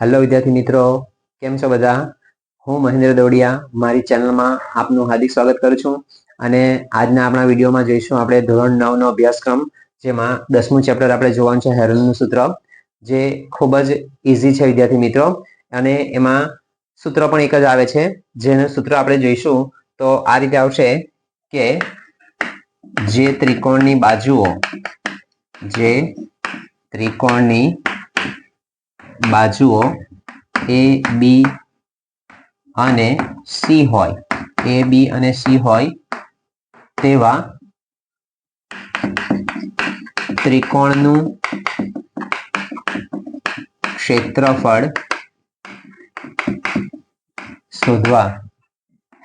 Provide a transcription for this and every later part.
Hello વિદ્યાર્થી મિત્રો. કેમ છો બધા? હું મહેન્દ્ર દોડિયા. મારી ચેનલમાં આપનું હાર્દિક સ્વાગત કરું છું. અને આજના આપણા વિડીયોમાં જોઈશું આપણે ધોરણ નવનો અભ્યાસક્રમ, જેમાં દસમું ચેપ્ટર આપણે જોવાનું છે હેરોનનું સૂત્ર, જે ખૂબ જ ઇઝી છે વિદ્યાર્થી મિત્રો. અને એમાં સૂત્ર પણ એક જ આવે છે. જેનું સૂત્ર આપણે જોઈશું, તો આ રીતે આવશે કે જે ત્રિકોણની બાજુઓ, જે ત્રિકોણની બાજુઓ એ બી અને સી હોય. એ બી અને સી હોય તેવા ત્રિકોણનું ક્ષેત્રફળ શોધવા.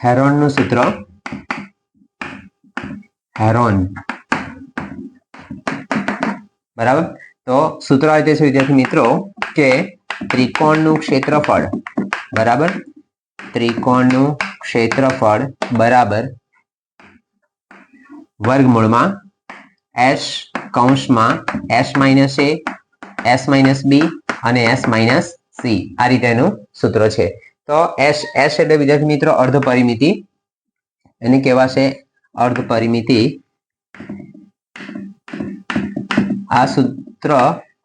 હેરોનનું સૂત્ર હેરોન. બરાબર? તો સૂત્ર આ રીતે વિદ્યાર્થી મિત્રો, કે ત્રિકોણનું ક્ષેત્રફળ, બરાબર? ત્રિકોણનું ક્ષેત્રફળ, બરાબર? વર્ગમૂળમાં એસ કૌંસમાં S minus A, S minus B અને એસ માઇનસ સી. આ રીતેનું સૂત્ર છે. તો એસ એસ એટલે વિદ્યાર્થી મિત્રો અર્ધ પરિમિતિ એને કહેવાશે અર્ધ પરિમિતિ આ સૂત્ર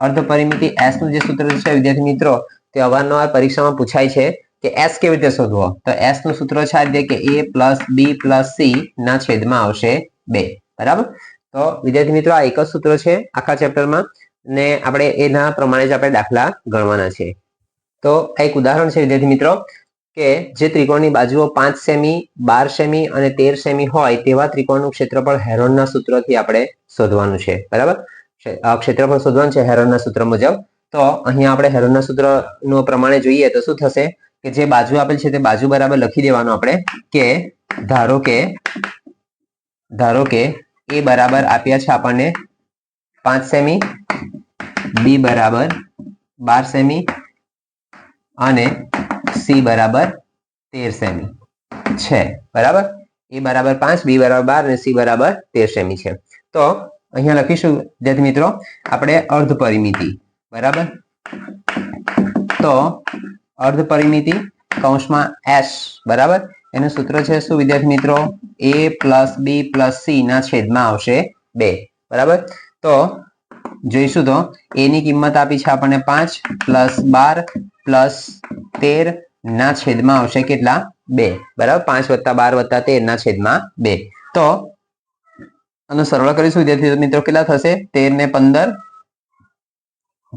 અર્ધ પરિમિતિ એસનું જે સૂત્ર છે, વિદ્યાર્થી મિત્રો, તે અવારનવાર પરીક્ષામાં પૂછાય છે કે એસ કેવી રીતે શોધવો? તો એસનું સૂત્ર છે આ કે A plus B plus C ના છેદમાં આવશે બે. બરાબર? તો વિદ્યાર્થી મિત્રો, આ એક જ સૂત્ર છે આખા ચેપ્ટરમાં ને આપણે એના પ્રમાણે જ આપણે દાખલા ગણવાના છે. તો આ એક ઉદાહરણ છે વિદ્યાર્થી મિત્રો, કે જે ત્રિકોણની બાજુઓ પાંચ સેમી, બાર સેમી અને તેર સેમી હોય, તેવા ત્રિકોણનું ક્ષેત્રફળ હેરોનના સૂત્રથી આપણે શોધવાનું છે. બરાબર? ક્ષેત્રફળ શોધવાનું છે હેરોનના સૂત્ર મુજબ. તો અહીંયા આપણે હેરોનના સૂત્રનું પ્રમાણે જોઈએ તો શું થશે કે જે બાજુ આપેલ છે તે બાજુ બરાબર લખી દેવાનું આપણે કે ધારો કે ધારો કે એ બરાબર આપ્યા છે આપણને પાંચ સેમી, બી બરાબર બાર સેમી અને સી બરાબર તેર સેમી છે. બરાબર? એ બરાબર પાંચ, બી બરાબર બાર અને સી બરાબર તેર સેમી છે. તો અહીંયા લખીશું, વિદ્યાર્થી મિત્રો, આપણે અર્ધ પરિમિતિ બરાબર? તો અર્ધ પરિમિતિ કૌંસમાં એસ, બરાબર? એનું સૂત્ર છે શું, વિદ્યાર્થી મિત્રો? A plus B plus C ના છેદમાં આવશે બે, બરાબર? તો જોઈશું તો એ ની કિંમત આપી છે આપણને પાંચ, પ્લસ બાર, પ્લસ તેર ના છેદમાં આવશે કેટલા? બે, બરાબર? પાંચ વત્તા બાર વત્તા તેર ના છેદમાં બે. તો આનો સરવાળો કરીશું. વિદ્યાર્થી મિત્રો, કેટલા થશે? તેર ને પંદર.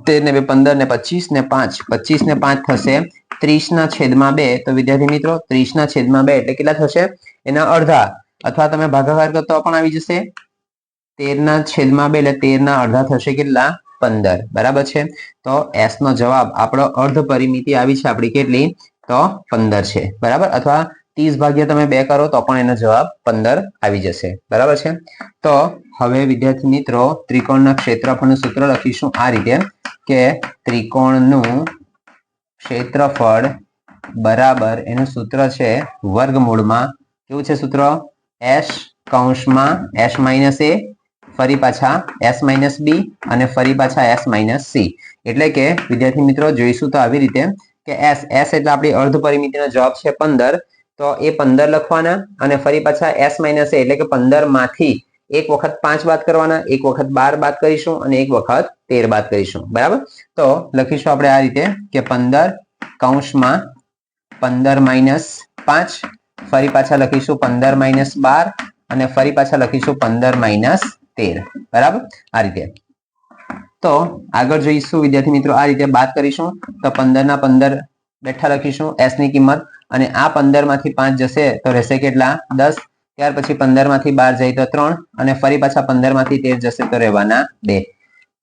તેર ને બે, પંદર ને પચીસ ને પાંચ. પચીસ ને પાંચ થશે. ત્રીસ ના છેદમાં બે. તો વિદ્યાર્થી મિત્રો ત્રીસ ના છેદમાં બે એટલે કેટલા થશે? એના અડધા. અથવા તમે ભાગાકાર કરો તો પણ આવી જશે. તેર ના છેદમાં બે એટલે તેર ના અડધા થશે કેટલા? પંદર. બરાબર છે? તો એસ નો જવાબ, આપણો અર્ધ પરિમિતિ આવી છે આપણી કેટલી? તો પંદર છે. બરાબર? અથવા ત્રીસ ભાગ્યા તમે બે કરો તો પણ એનો જવાબ પંદર આવી જશે. બરાબર છે? તો હવે વિદ્યાર્થી મિત્રો ત્રિકોણના ક્ષેત્રફળનું સૂત્ર લખીશું આ રીતે કે ત્રિકોણનું ક્ષેત્રફળ બરાબર એનું સૂત્ર છે વર્ગમૂળમાં. કેવું છે સૂત્ર? એસ કૌંસમાં એસ માઇનસ એ ફરી પાછા એસ માઇનસ બી અને ફરી પાછા એસ માઇનસ સી એટલે કે વિદ્યાર્થી મિત્રો જોઈશું તો આવી રીતે કે એસ એસ એટલે આપણી અર્ધ પરિમિતિનો જવાબ છે પંદર. તો એ પંદર લખવાના અને ફરી પાછા એસ માઇનસ એ એટલે કે પંદરમાંથી એક વખત પાંચ બાદ કરવાના, એક વખત બાર બાદ કરીશું અને એક વખત તેર બાદ કરીશું. બરાબર? તો લખીશું આપણે આ રીતે કે પંદર કૌંસમાં પંદર માઇનસ પાંચ, ફરી પાછા લખીશું પંદર માઇનસ બાર અને ફરી પાછા લખીશું પંદર માઇનસ તેર. બરાબર? આ રીતે. તો આગળ જોઈશું વિદ્યાર્થી મિત્રો, આ રીતે બાદ કરીશું. તો પંદર ના પંદર બેઠા લખીશું. એસની કિંમત અને આ પંદરમાંથી પાંચ જશે તો રહેશે કેટલા? દસ. ત્યાર પછી પંદરમાંથી બાર જાય તો ત્રણ અને ફરી પાછા પંદરમાંથી તેર જશે તો રહેવાના બે.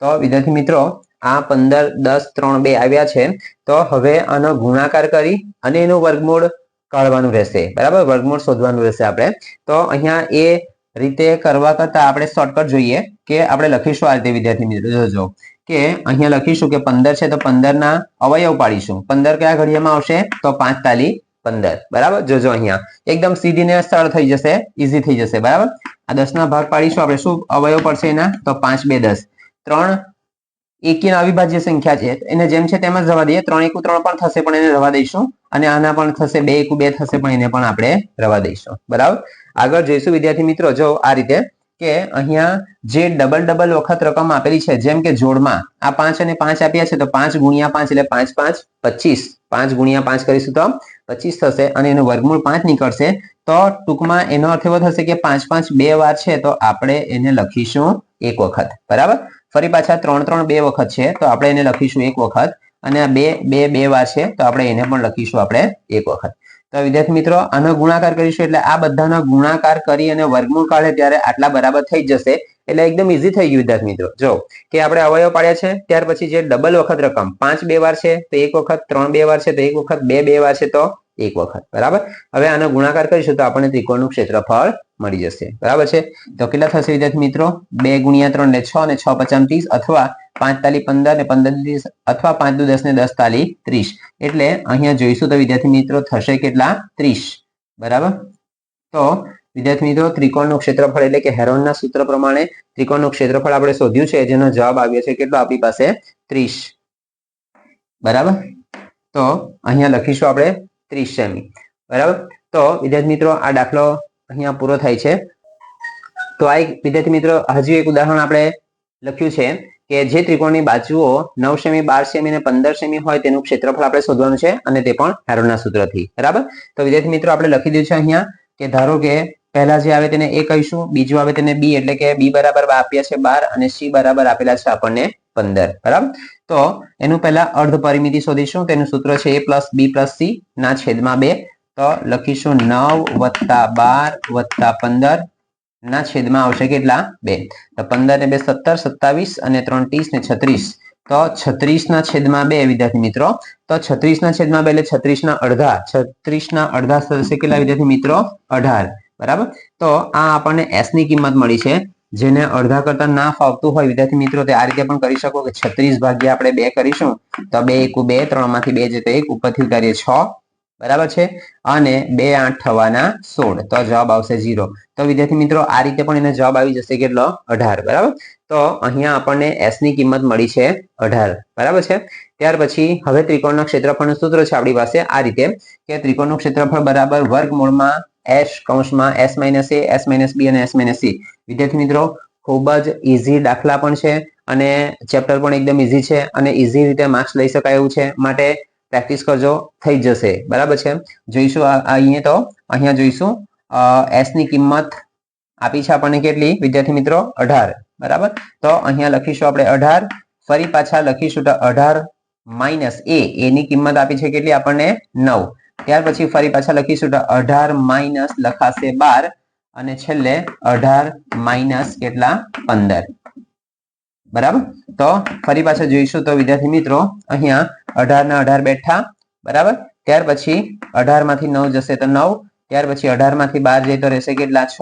તો વિદ્યાર્થી મિત્રો, આ પંદર, દસ, ત્રણ બે આવ્યા છે. તો હવે આનો ગુણાકાર કરી અને એનું વર્ગમૂળ કાઢવાનું રહેશે. બરાબર? વર્ગમૂળ શોધવાનું રહેશે આપણે. તો અહીંયા એ રીતે કરવા કરતા આપણે શોર્ટકટ જોઈએ કે આપણે લખીશું આ રીતે વિદ્યાર્થી મિત્રો, જોજો. કે અહીંયા લખીશું કે પંદર છે તો પંદર ના અવયવ પાડીશું. પંદર કયા ઘડિયામાં આવશે? તો પાંચ તાલી પંદર. બરાબર? જોજો અહીંયા. એકદમ સીધી ને સરળ થઈ જશે. ઈઝી થઈ જશે. બરાબર? આ દસ ના ભાગ પાડીશું. આપણે શું અવયવ પડશે એના? તો પાંચ, બે, દસ. ત્રણ એકી અવિભાજ્ય સંખ્યા છે. એને જેમ છે તેમ જ રવા દઈએ. ત્રણ એકુ ત્રણ પણ થશે પણ એને રવા દઈશું. અને આના પણ થશે, બે એકુ બે થશે પણ એને પણ આપણે રવા દઈશું. બરાબર? આગળ જોઈશું. વિદ્યાર્થી મિત્રો, જો આ રીતે કે અહીંયા જે ડબલ ડબલ વખત રકમ આપેલી છે, જેમ કે જોડમાં, આ પાંચ અને પાંચ આપ્યા છે, તો પાંચ ગુણ્યા પાંચ એટલે પાંચ પાંચ પચીસ. પાંચ ગુણ્યા પાંચ કરીશું તો પચીસ થશે અને એનું વર્ગમૂળ પાંચ નીકળશે. તો ટૂંકમાં એનો અર્થ એવો થશે કે પાંચ પાંચ બે વાર છે, તો આપણે એને લખીશું એક વખત. બરાબર? ફરી પાછા ત્રણ ત્રણ બે વખત છે, તો આપણે એને લખીશું એક વખત. અને આ બે બે બે વાર છે, તો આપણે એને પણ લખીશું આપણે એક વખત. તો વિદ્યાર્થી મિત્રો, આનો ગુણાકાર કરીશું એટલે આ બધાનો ગુણાકાર કરી અને વર્ગમૂળ કાઢે ત્યારે આટલા બરાબર થઈ જશે. એટલે એકદમ ઈઝી થઈ ગયું વિદ્યાર્થી મિત્રો. જો કે આપણે અવયવ પાડ્યા છે, ત્યાર પછી જે ડબલ વખત રકમ, પાંચ બે વાર છે તો એક વખત, ત્રણ બે વાર છે તો એક વખત, બે બે વાર છે તો એક વખત. બરાબર? હવે આનો ગુણાકાર કરીશું તો આપણને ત્રિકોણનું ક્ષેત્રફળ મળી જશે. બરાબર છે? તો કેટલા થશે વિદ્યાર્થી મિત્રો? બે ગુણ્યા ત્રણ ને છ અને છ પચાસ અથવા પાંચ તાલી પંદર ને પંદર ત્રીસ અથવા પાંચ દુ દસ ને દસ તાલી ત્રીસ. એટલે અહીંયા જોઈશું તો વિદ્યાર્થી મિત્રો થશે કેટલા? ત્રીસ. બરાબર? તો વિદ્યાર્થી મિત્રો ત્રિકોણનું ક્ષેત્રફળ એટલે કે હેરોનના સૂત્ર પ્રમાણે ત્રિકોણનું ક્ષેત્રફળ આપણે શોધ્યું છે, જેનો જવાબ આવ્યો છે કેટલો? આપણી પાસે ત્રીસ. બરાબર? તો અહીંયા લખીશું આપણે ત્રીસ સેમી. બરાબર? તો વિદ્યાર્થી મિત્રો આ દાખલો અહીંયા પૂરો થાય છે. તો આ એક વિદ્યાર્થી મિત્રો હજુ એક ઉદાહરણ આપણે લખ્યું છે. કે જે ત્રિકોણની બાજુઓ નવ સેમી, બાર સેમી અને પંદર સેમી હોય તેનું ક્ષેત્રફળ આપણે શોધવાનું છે અને તે પણ હેરોના સૂત્રથી. બરાબર? તો વિદ્યાર્થી મિત્રો, આપણે લખી દીધું છે અહીંયા કે ધારો કે પહેલા જે આવે તેને એ કહીશું, બીજું આવે તેને બી, એટલે કે બી બરાબર આપ્યા છે બાર અને સી બરાબર આપેલા છે આપણને પંદર. બરાબર? તો એનું પહેલા અર્ધ પરિમિતિ શોધીશું, તેનું સૂત્ર છે A plus B plus C ના છેદમાં બે. તો લખીશું નવ વત્તા બાર વત્તા પંદર ના છેદમાં આવશે કેટલા? બે. તો પંદર ને બે સત્તર, સત્તાવીસ અને ત્રણ ત્રીસ ને છત્રીસ. તો છત્રીસ ના છેદમાં બે, વિદ્યાર્થી મિત્રો. તો છત્રીસ ના છેદમાં બે એટલે છત્રીસ ના અડધા છત્રીસ ના અડધા થશે કેટલા વિદ્યાર્થી મિત્રો? અઢાર. બરાબર? તો આ આપણને એસની કિંમત મળી છે. જેને અડધા કરતા ના ફાવતું હોય વિદ્યાર્થી મિત્રો, તે આ રીતે પણ કરી શકો કે છત્રીસ ભાગ્યા આપણે બે કરીશું. તો બે એકુ બે ત્રણમાંથી બે જતો એક, ઉપરથી કરીએ છ. બરાબર છે? અને બે આઠ થવાના સોળ. તો જવાબ આવશે ઝીરો. તો વિદ્યાર્થી મિત્રો, આ રીતે પણ એને જવાબ આવી જશે કેટલો? અઢાર. બરાબર? તો અહીંયા આપણને એસની કિંમત મળી છે અઢાર. બરાબર છે? ત્યાર પછી હવે ત્રિકોણના ક્ષેત્રફળનું સૂત્ર છે આપણી પાસે આ રીતે કે ત્રિકોણનું ક્ષેત્રફળ બરાબર વર્ગમૂળમાં એસ કૌંસમાં S minus A S minus B અને એસ માઇનસ સી વિદ્યાર્થી મિત્રો, ખૂબ જ ઇઝી દાખલા પણ છે અને ચેપ્ટર પણ એકદમ ઇઝી છે અને ઇઝી રીતે માર્ક્સ લઈ શકાય એવું છે. માટે પ્રેક્ટિસ કરજો, થઈ જશે. બરાબર છે? જોઈશું અહીંયા તો, અહીંયા જોઈશું. એસની કિંમત આપી છે આપણને કેટલી? વિદ્યાર્થી મિત્રો, અઢાર. બરાબર? તો અહીંયા લખીશું આપણે અઢાર. ફરી પાછા લખીશું તો અઢાર માઇનસ એ એની કિંમત આપી છે કેટલી? આપણને નવ. ત્યાર પછી ફરી પાછા લખીશું તો અઢાર માઇનસ લખાશે બાર. અને છેલ્લે અઢાર માઇનસ કેટલા? પંદર. બરાબર? તો ફરી પાછા જોઈશું. તો વિદ્યાર્થી મિત્રો, અહીંયા અઢાર ના અઢાર બેઠા. બરાબર? ત્યાર પછી અઢારમાંથી નવ જશે તો નવ. ત્યાર પછી અઢારમાંથી બાર જાય તો રહેશે કેટલા? છ.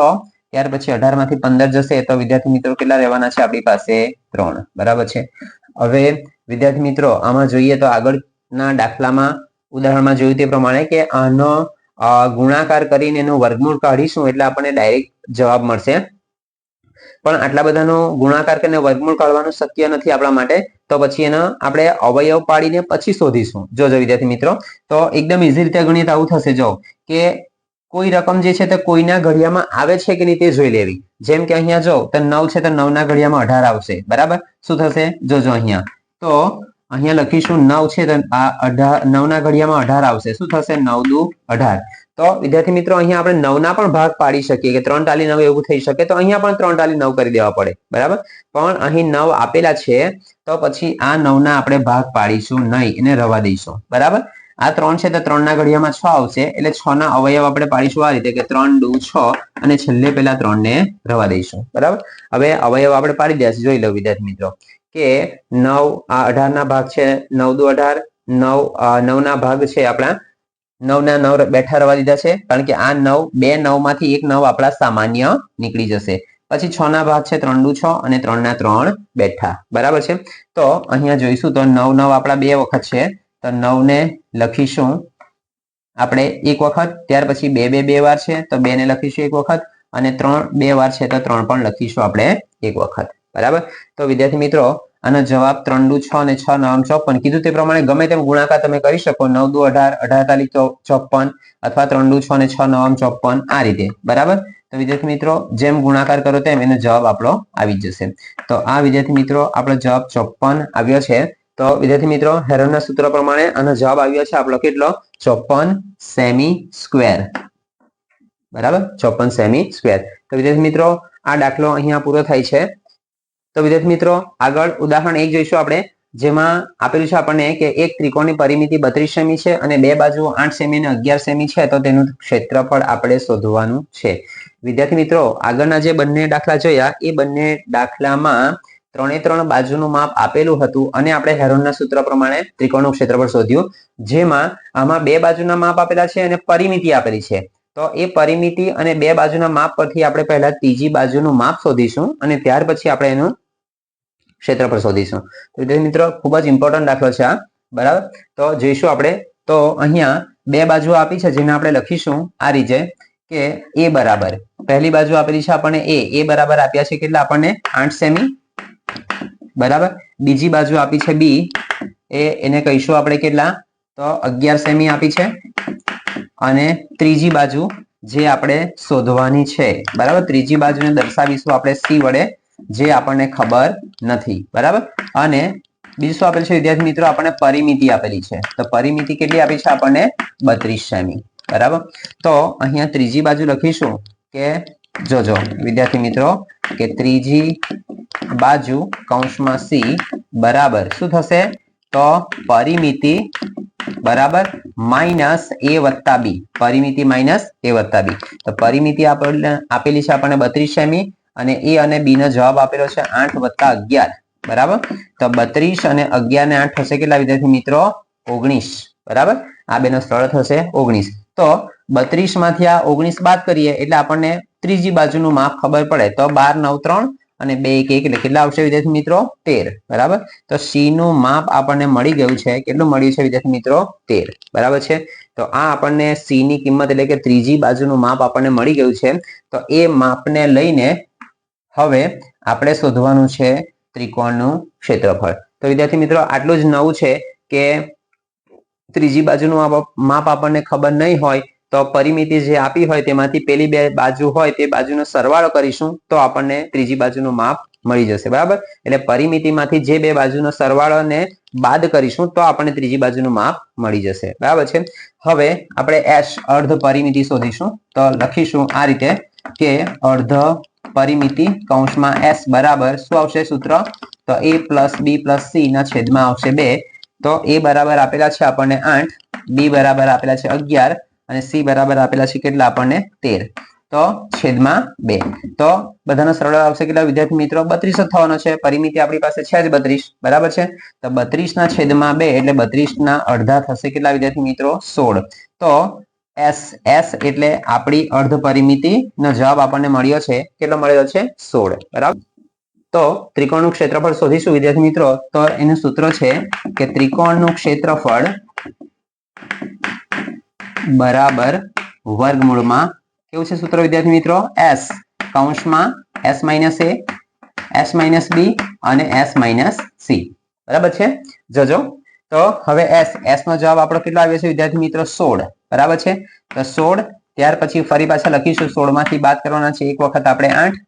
ત્યાર પછી અઢારમાંથી પંદર જશે તો વિદ્યાર્થી મિત્રો કેટલા રહેવાના છે? આપણી પાસે ત્રણ. બરાબર છે? હવે વિદ્યાર્થી મિત્રો, આમાં જોઈએ તો આગળના દાખલામાં ઉદાહરણમાં જોયું તે પ્રમાણે કે આનો ગુણાકાર કરીને એનું વર્ગમૂળ કાઢીશું એટલે આપણને ડાયરેક્ટ જવાબ મળશે. પણ આટલા બધાનો ગુણાકાર કરીને વર્ગમૂળ કાઢવાનું શક્ય નથી આપણા માટે, તો પછી એનો આપણે અવયવ પાડીને પછી શોધીશું. જોજો વિદ્યાર્થી મિત્રો, તો એકદમ ઇઝી રીતે ગણિત આવું થશે. જો કે કોઈ રકમ જે છે તે કોઈના ઘડિયામાં આવે છે કે નહીં તે જોઈ લેવી. જેમ કે અહીંયા જો, તો નવ છે તો નવના ઘડિયામાં અઢાર આવશે. બરાબર? શું થશે? જોજો અહીંયા. તો અહીંયા લખીશું નવ છે તો આ અઢાર, નવના ઘડિયામાં અઢાર આવશે. શું થશે? નવ દુ અઢાર. તો વિદ્યાર્થી મિત્રો, અહીંયા આપણે નવના પણ ભાગ પાડી શકીએ કે ત્રણ ટાલી નવ એવું થઈ શકે, તો અહીંયા પણ ત્રણ ટાલી નવ કરી દેવા પડે, બરાબર? પણ અહીં નવ આપેલા છે, તો પછી આ નવના આપણે ભાગ પાડીશું નહીં, એને રવા દઈશું, બરાબર? આ ત્રણ છે, તો ત્રણના ઘડિયામાં છ આવશે, એટલે છ ના અવયવ આપણે પાડીશું આ રીતે કે ત્રણ ડુ છ, અને છેલ્લે પેલા ત્રણને રવા દઈશું, બરાબર? હવે અવયવ આપણે પાડી દઈશું જોઈ લો વિદ્યાર્થી મિત્રો, કે નવ આ અઢારના ભાગ છે, નવ દુ અઢાર, નવ નવના ભાગ છે આપણા નવના નવ બેઠા રવા દીધા છે. કારણ કે આ નવ, બે નવમાંથી એક નવ આપણા સામાન્ય નીકળી જશે. પછી છ ના ભાગ છે ત્રણ દુ છ અને ત્રણ ના ત્રણ બેઠા. બરાબર છે? તો અહીંયા જોઈશું તો નવ નવ આપણા બે વખત છે. તો નવ ને લખીશું આપણે એક વખત, ત્યાર પછી બે બે બે વાર છે તો બે ને લખીશું એક વખત અને ત્રણ બે વાર છે તો ત્રણ પણ લખીશું આપણે એક વખત. બરાબર? તો વિદ્યાર્થી મિત્રો આનો જવાબ ત્રણ દુ છ અને છ નવમ ચોપન. કીધું તે પ્રમાણે ગમે તેમ ગુણાકાર તમે કરી શકો. નવ દુ અઢાર અઢાર તારીખ ચોપન અથવા ત્રણ દુ છ અને છ નવમ ચોપન આ રીતે. બરાબર? તો વિદ્યાર્થી મિત્રો, જેમ ગુણાકાર કરો તેમ એનો જવાબ આપણો આવી જશે. તો આ વિદ્યાર્થી મિત્રો, આપણો જવાબ ચોપન આવ્યો છે. તો વિદ્યાર્થી મિત્રો, હેરોનના સૂત્ર પ્રમાણે આનો જવાબ આવ્યો છે આપણો કેટલો? ચોપન સેમી સ્ક્વેર. બરાબર? ચોપન સેમી સ્ક્વેર. તો વિદ્યાર્થી મિત્રો, આ દાખલો અહીંયા પૂરો થાય છે. તો વિદ્યાર્થી મિત્રો, આગળ ઉદાહરણ એક જોઈશું આપણે, જેમાં આપેલું છે આપણને કે એક ત્રિકોણની પરિમિતિ બત્રીસ સેમી છે અને બે બાજુ આઠ સેમી અને અગિયાર સેમી છે, તો તેનું ક્ષેત્રફળ આપણે શોધવાનું છે. વિદ્યાર્થી મિત્રો, આગળના જે બંને દાખલા જોયા, એ બંને દાખલામાં ત્રણે ત્રણ બાજુનું માપ આપેલું હતું અને આપણે હેરોનના સૂત્ર પ્રમાણે ત્રિકોણનું ક્ષેત્રફળ શોધ્યું, જેમાં આમાં બે બાજુના માપ આપેલા છે અને પરિમિતિ આપેલી છે. તો એ પરિમિતિ અને બે બાજુના માપ પરથી આપણે પહેલા ત્રીજી બાજુનું માપ શોધીશું અને ત્યાર પછી આપણે એનું ક્ષેત્રફળ શોધીશું. તો વિદ્યાર્થી મિત્રો, ખૂબ જ ઇમ્પોર્ટન્ટ દાખલો છે આ. બરાબર? તો જોઈશું આપણે. તો અહીંયા બે બાજુ આપી છે, જેને આપણે લખીશું આ રીતે કે એ બરાબર. પહેલી બાજુ આપેલી છે આપણને એ. એ બરાબર આપ્યા છે કેટલા? આપણને આઠ સેમી. બરાબર? બીજી બાજુ આપી છે બી. એ એને કહીશું આપણે કેટલા? તો અગિયાર સેમી આપી છે. અને ત્રીજી બાજુ જે આપણે શોધવાની છે, બરાબર? ત્રીજી બાજુને દર્શાવીશું આપણે સી વડે, જે આપણને ખબર નથી, બરાબર? અને બીજું શું આપેલ છે? વિદ્યાર્થી મિત્રો, આપણને પરિમિતિ આપેલી છે. તો પરિમિતિ કેટલી આપી છે? આપણને બત્રીસ સેમી, બરાબર? તો અહીંયા ત્રીજી બાજુ લખીશું કે, જોજો, વિદ્યાર્થી મિત્રો, કે ત્રીજી બાજુ કૌંસમાં સી બરાબર શું થશે? તો પરિમિતિ બરાબર માઇનસ એ વત્તા બી. પરિમિતિ માઇનસ એ વત્તા બી. તો પરિમિતિ આપેલી છે આપણને બત્રીસ સેમી અને એ અને બી નો જવાબ આપેલો છે આઠ વત્તા અગિયાર. બરાબર? તો બત્રીસ અને અગિયાર ને આઠ થશે કેટલા વિદ્યાર્થી મિત્રો? ઓગણીસ. બરાબર? આ બેનો સરળ થશે ઓગણીસ. તો બત્રીસમાંથી આ ઓગણીસ બાદ કરીએ એટલે આપણને ત્રીજી બાજુનું માપ ખબર પડે. તો બાર, નવ, ત્રણ અને બે એક એક એટલે કેટલા આવશે વિદ્યાર્થી મિત્રો? તેર. બરાબર? તો સી નું માપ આપણને મળી ગયું છે. કેટલું મળ્યું છે વિદ્યાર્થી મિત્રો? તેર. બરાબર છે? તો આ આપણને સી ની કિંમત એટલે કે ત્રીજી બાજુનું માપ આપણને મળી ગયું છે. તો એ માપને લઈને હવે આપણે શોધવાનું છે ત્રિકોણનું ક્ષેત્રફળ. તો વિદ્યાર્થી મિત્રો, આટલું જ નવું છે કે ત્રીજી બાજુનું માપ આપણને ખબર નહીં હોય તો પરિમિતિ જે આપી હોય તેમાંથી પેલી બે બાજુ હોય તે બાજુનો સરવાળો કરીશું તો આપણને ત્રીજી બાજુનું માપ મળી જશે, બરાબર? એટલે પરિમિતિમાંથી જે બે બાજુનો સરવાળોને બાદ કરીશું તો આપણને ત્રીજી બાજુનું માપ મળી જશે, બરાબર છે? હવે આપણે એસ અર્ધ પરિમિતિ શોધીશું તો લખીશું આ રીતે કે અર્ધ પરિમિતિ કૌંસમાં એસ બરાબર શું આવશે સૂત્ર? તો A plus B plus C ના છેદમાં આવશે બે. તો એ બરાબર આપેલા છે આપણને આઠ, બી બરાબર આપેલા છે અગિયાર અને સી બરાબર આપેલા છે કેટલા આપણને તેર. તો છેદમાં બે. તો બધાનો સરળ આવશે કેટલા? વિદ્યાર્થી મિત્રો, બત્રીસ જ થવાનો છે. પરિમિતિ આપણી પાસે છે જ બત્રીસ. બરાબર છે? તો બત્રીસ ના છેદમાં બે એટલે બત્રીસ ના અડધા થશે કેટલા વિદ્યાર્થી મિત્રો? સોળ. તો એસ એસ એટલે આપણી અર્ધ પરિમિતિ નો જવાબ આપણને મળ્યો છે. કેટલો મળેલો છે? સોળ. બરાબર? તો ત્રિકોણનું ક્ષેત્રફળ શોધીશું વિદ્યાર્થી મિત્રો. તો એનું સૂત્ર છે કે ત્રિકોણનું ક્ષેત્રફળ બરાબર વર્ગમૂળમાં કેવું છે સૂત્ર, વિદ્યાર્થી મિત્રો? એસ કૌંસમાં S minus A S minus B અને એસ માઇનસ સી બરાબર છે? જજો. તો હવે એસ એસ નો જવાબ આપણો કેટલો આવ્યો છે, વિદ્યાર્થી મિત્રો? સોળ. બરાબર છે? તો સોળ, ત્યાર પછી ફરી પાછા લખીશું. સોળમાંથી બાદ કરવાના છે, એક વખત આપણે આઠ.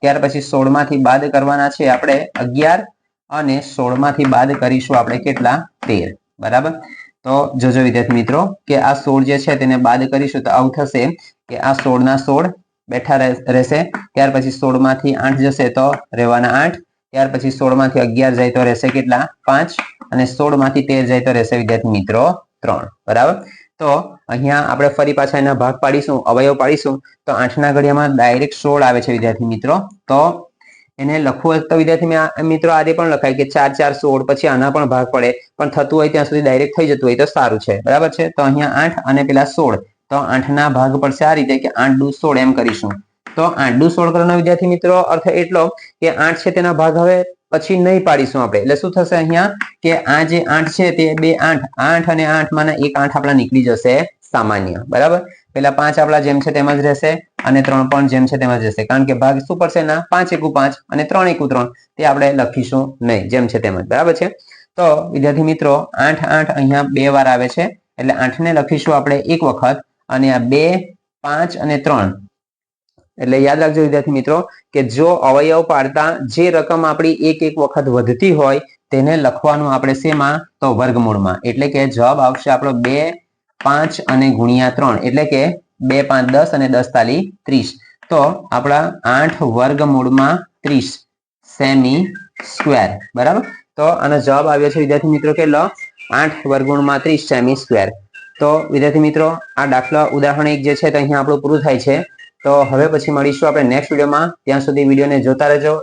ત્યાર પછી સોળમાંથી બાદ કરવાના છે આપણે અગિયાર. અને સોળમાંથી બાદ કરીશું આપણે કેટલા? તેર. બરાબર? તો જોજો વિદ્યાર્થી મિત્રો, કે આ સોળ જે છે તેને બાદ કરીશું તો આવું થશે કે આ સોળ ના સોળ બેઠા રહેશે. ત્યાર પછી સોળમાંથી આઠ જશે તો રહેવાના આઠ. ત્યાર પછી સોળમાંથી અગિયાર જાય તો રહેશે કેટલા? પાંચ. અને સોળમાંથી તેર જાય તો રહેશે વિદ્યાર્થી મિત્રો ત્રણ. બરાબર? તો અહીંયા આપણે ફરી પાછા એના ભાગ પાડીશું, અવયવ પાડીશું. તો આઠના ઘડિયામાં ડાયરેક્ટ સોળ આવે છે વિદ્યાર્થી મિત્રો. તો એને લખવું હોય તો વિદ્યાર્થી મિત્રો આજે પણ લખાય કે ચાર ચાર, સોળ, પછી આના પણ ભાગ પડે. પણ થતું હોય ત્યાં સુધી ડાયરેક્ટ થઈ જતું હોય તો સારું છે. બરાબર છે? તો અહીંયા આઠ અને પેલા સોળ. તો આઠના ભાગ પડશે આ રીતે કે આઠ દુ સોળ એમ કરીશું. તો આઠ દુ સોળ કરવાનો વિદ્યાર્થી મિત્રો, અર્થ એટલો કે આઠ છે તેના ભાગ હવે પછી નહીં પાડીશું આપણે. એટલે શું થશે અહીંયા? કે આ જે આઠ છે તે બે આઠ. આઠ અને આઠમાં એક આઠ આપણા નીકળી જશે સામાન્ય. બરાબર? પેલા પાંચ આપણા જેમ છે તેમ જ રહેશે. અને ત્રણ પણ જેમ છે તેમાં જશે કારણ કે ભાગ શું પડશે? ના, પાંચ એકુ પાંચ અને ત્રણ એકુ ત્રણ. તે આપણે લખીશું નહીં. જેમ છે તેમ જ. બરાબર છે? તો વિદ્યાર્થી મિત્રો, આઠ આઠ અહીંયા બે વાર આવે છે. એટલે આઠને લખીશું આપણે એક વખત અને આ બે, પાંચ અને ત્રણ. એટલે યાદ રાખજો વિદ્યાર્થી મિત્રો કે જો અવયવ પાડતા જે રકમ આપણી એક એક વખત વધતી હોય, તેને લખવાનું આપણે શેમાં? તો વર્ગમૂળમાં. એટલે કે જવાબ આવશે આપણો બે, પાંચ અને ગુણ્યા ત્રણ. એટલે કે બે પાંચ દસ અને દસ તાલી ત્રીસ. તો આપણા આઠ વર્ગમૂળમાં ત્રીસ. સેમી સ્ક્વેર. બરાબર? તો આનો જવાબ આવ્યો છે વિદ્યાર્થી મિત્રો કે લ આઠ વર્ગમૂળમાં ત્રીસ સેમી સ્ક્વેર. તો વિદ્યાર્થી મિત્રો, આ દાખલા ઉદાહરણ એક જે છે તો અહીંયા આપણું પૂરું થાય છે. તો હવે પછી મળીશું આપણે નેક્સ્ટ વિડીયોમાં. ત્યાં સુધી વિડીયોને જોતા રહેજો.